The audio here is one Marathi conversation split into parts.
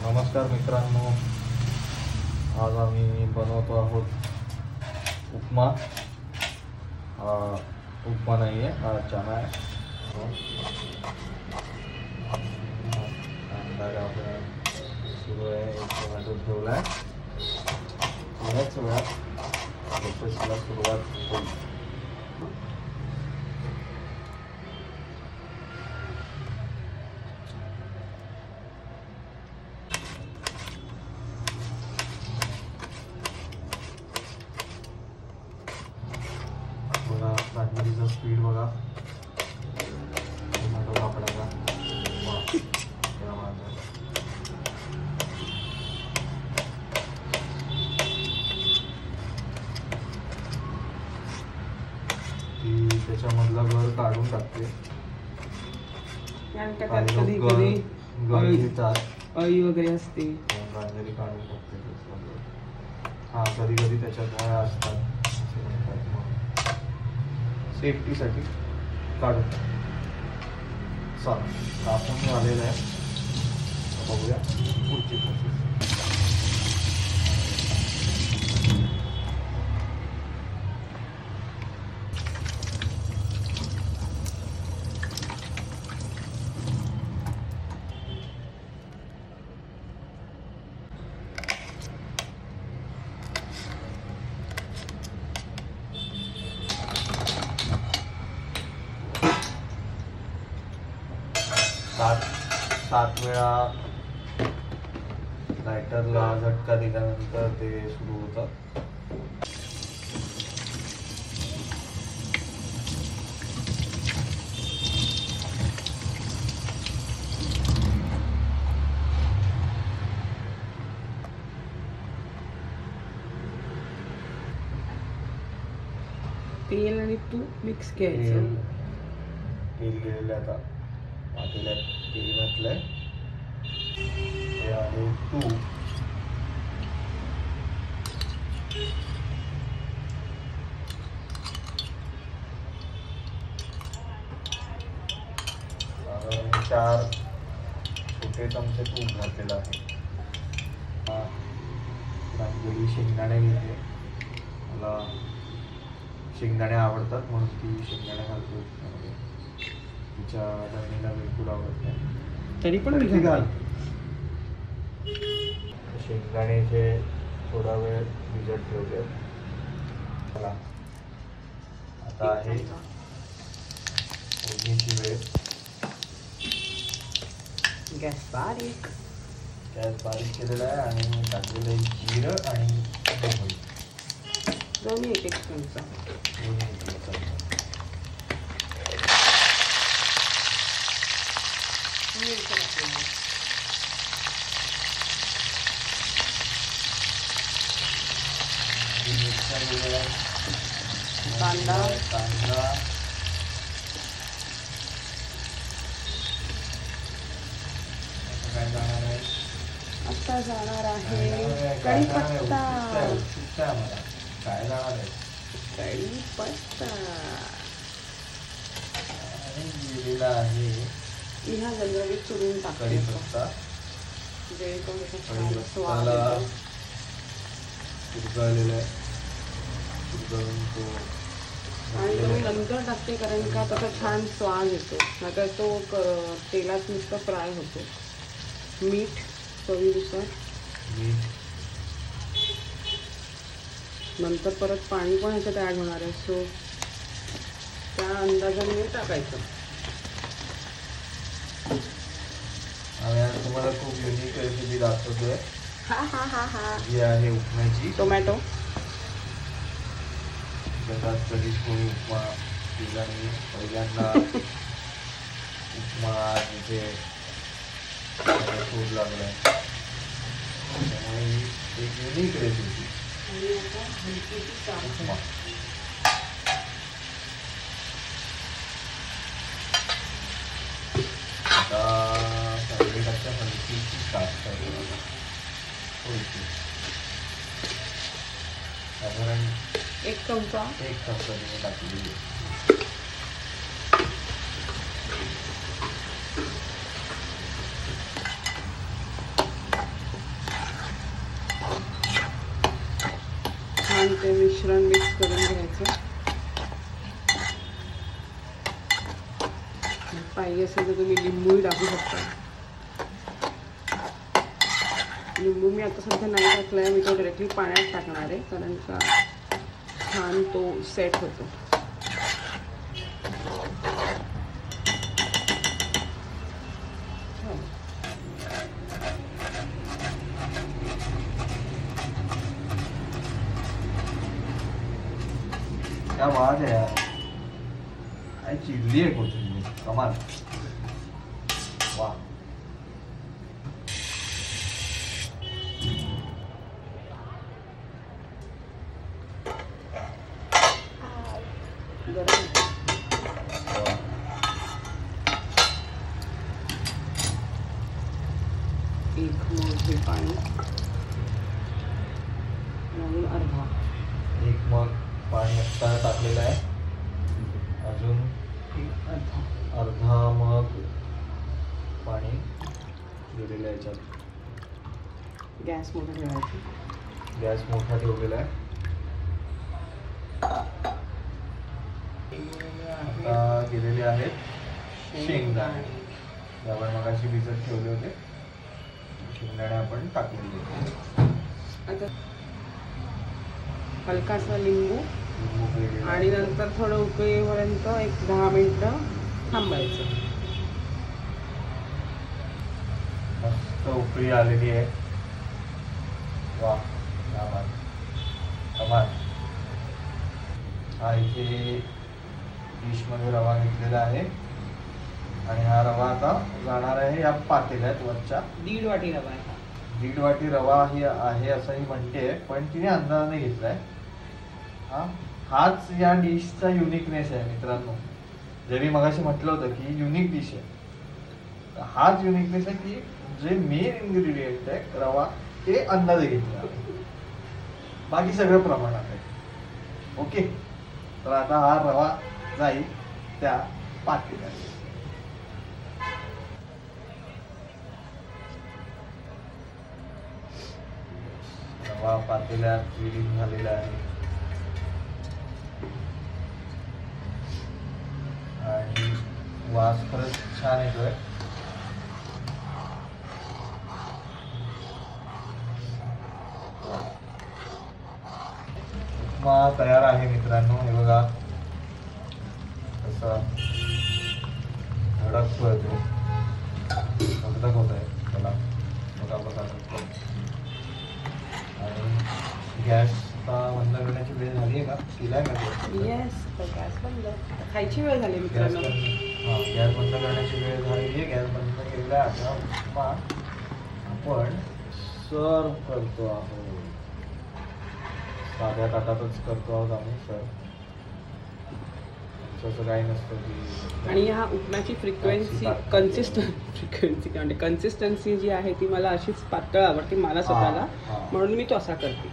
नमस्कार मित्रांनो. आज आम्ही बनवतो आहोत उपमा. उपमा नाही आहे. हा चहा आहे सुरू आहे टोमॅटो ठेवला आहे थोड्याच वेळात सुरुवात होईल. राजगिरीचा स्पीड बघा. टोमॅटो कापडाचा क्या. ती त्याच्यामधला घर काढून टाकते. घर घेतात. अळी वगैरे असते. काढून टाकते. हा कधी कधी त्याच्यात अळ्या असतात. सेफ्टीसाठी काढून चालेल. कापून झालेलं आहे. बघूया पुढची प्रोसेस सात सात वेळा लायटरला झटका दिल्यानंतर ते सुरू होतं. तेल आणि तूप मिक्स घ्यायचं. तेल गेलेलं आता पातेल्यात तेल घातलंय. हे आहे तूप साधारण चार छोटे चमचे तूप घातलेलं आहे रांगोळी शेंगदाणे घेते. मला शेंगदाणे आवडतात म्हणून ती शेंगदाणे घालतो. त्यामध्ये. तिच्या बहिणीला बिलकुल आवडत नाही. तरी पण घाल. घाल शेंगदाण्याचे थोडा वेळ भिजत ठेवले चला आता आहे फोडणीची वेळ गॅस बारीक गॅस बारीक केलेला आहे आणि टाकलेलं आहे जिरं आणि मोहरी. दोन्ही एक एक चमचा दोन्ही एकत्र करतो. मिरच्या टाकल्या. कांदा. कांदा आता जाणार आहे? कढीपत्ता काय जाणार आहे कढीपत्ता गेलेला आहे ह्या जनरली चुरून कढीपत्ता जेणेकरून स्वाद. उरगळलेला आहे आणि तो. नंतर टाकते कारण का त्याचा छान स्वाद येतो. नाहीतर तो तेलात नुसतं फ्राय होतो. मीठ चवीनुसार. नंतर परत पाणी पण ह्याच्यात ॲड होणार आहे. सो त्या अंदाजाने मी टाकायचं. आम्ही आज तुम्हाला खूप युनिक रेसिपी दाखवतोय. हा हा हा हा. जी आहे उपम्याची टोमॅटो जगात कधीच कोणी उपमा केला नाही पहिल्यांदा उपमा इथे खायला शोध लागलाय त्यामुळे ही एक युनिक रेसिपी. उपमा. आता थोडीशी साधारण एक चमचा. एक चमचा छान ते मिश्रण मिक्स करून घ्यायचं. पाहिजे असेल तर तुम्ही लिंबूही टाकू शकता. लिंबू मी आता सध्या नाही टाकलं आहे मी तो डायरेक्टली पाण्यात टाकणार आहे कारण का छान तो सेट होतो. क्या आवाज है यार. काय चिडली आहे कोथिंबीर कमाल. वा गरम. एक मोठे पाणी म्हणून अर्धा एक मग पाणी आत्ता टाकलेलं आहे. अजून अर्धा अर्धा मग पाणी दिलेलं आहे याच्यात. गॅस मोठा ठेवायचा. गॅस मोठा ठेवलेला आहे. आता गेलेले आहेत शेंगदाणे. त्यावर मगाशी भिजत ठेवले होते. शेंगदाणे आपण आहेत. आता हलकासा लिंबू आणि. नंतर थोडं उकळीपर्यंत एक दहा मिनिटं थांबायचं. मस्त उकळी आलेली आहे. वा कमाल हा इथे डिशमध्ये रवा घेतलेला आहे. आणि हा रवा आता जाणार आहे या पातेल्यात वरच्या. दीड वाटी रवा आहे दीड वाटी रवा ही आहे असंही म्हणते पण तिने अंदाजाने घेतलाय. हा? हाच या डिशचा युनिकनेस आहे मित्रांनो. जे मी मगाशी म्हटलं होतं की युनिक डिश आहे. हाच युनिकनेस आहे की जे मेन इन्ग्रेडियंट आहे रवा ते अंदाजे घेतले. बाकी सगळं प्रमाणात आहे. ओके तर आता हा रवा जाईल त्या पातेल्यात रवा विलीन झालेला आहे. आणि वास खरंच छान येतोय. उपमा तयार आहे मित्रांनो हे बघा. कसा धडकतोय तो धगधग होत आहे त्याला. बघा बघा. आणि गॅस बंद करण्याची वेळ झाली आहे का? केलाय का गॅस येस गॅस बंद. खायची वेळ झाली मित्रांनो. हा गॅस बंद करण्याची वेळ झालेली आहे. गॅस बंद केलेला आहे. आता उपमा आपण सर्व करतो आहोत. साध्या ताटातच करतो आहोत आम्ही सर्व असं काही नसतं की आणि ह्या उपमाची फ्रिक्वेन्सी कन्सिस्टन्ट फ्रिक्वेन्सी म्हणजे कन्सिस्टन्सी जी आहे ती मला अशीच पातळ आवडते मला स्वतःला. म्हणून मी तो असा करते.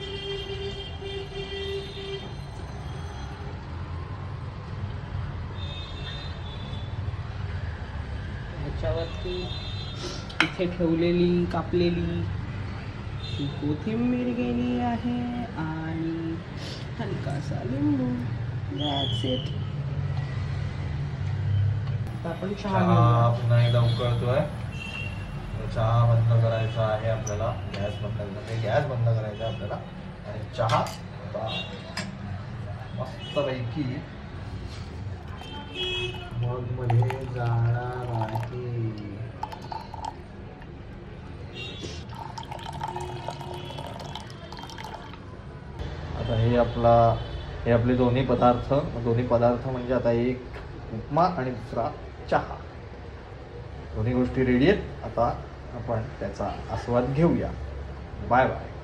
ह्याच्यावरती इथे ठेवलेली कापलेली कोथिंबीर गेली आहे आणि हलकासा लिंबू. दॅट्स इट आपण चहा. पुन्हा एकदा उकळतोय. चहा बंद करायचा आहे आपल्याला. गॅस बंद म्हणजे गॅस बंद करायचा आपल्याला. आणि चहा मस्तपैकी मग मध्ये जाणार आहे. आता हे आपला हे आपले दोन्ही पदार्थ दोन्ही पदार्थ म्हणजे आता एक उपमा आणि दुसरा चहा. दोन्ही गोष्टी रेडी आहेत. आता आपण त्याचा आस्वाद घेऊया. Bye bye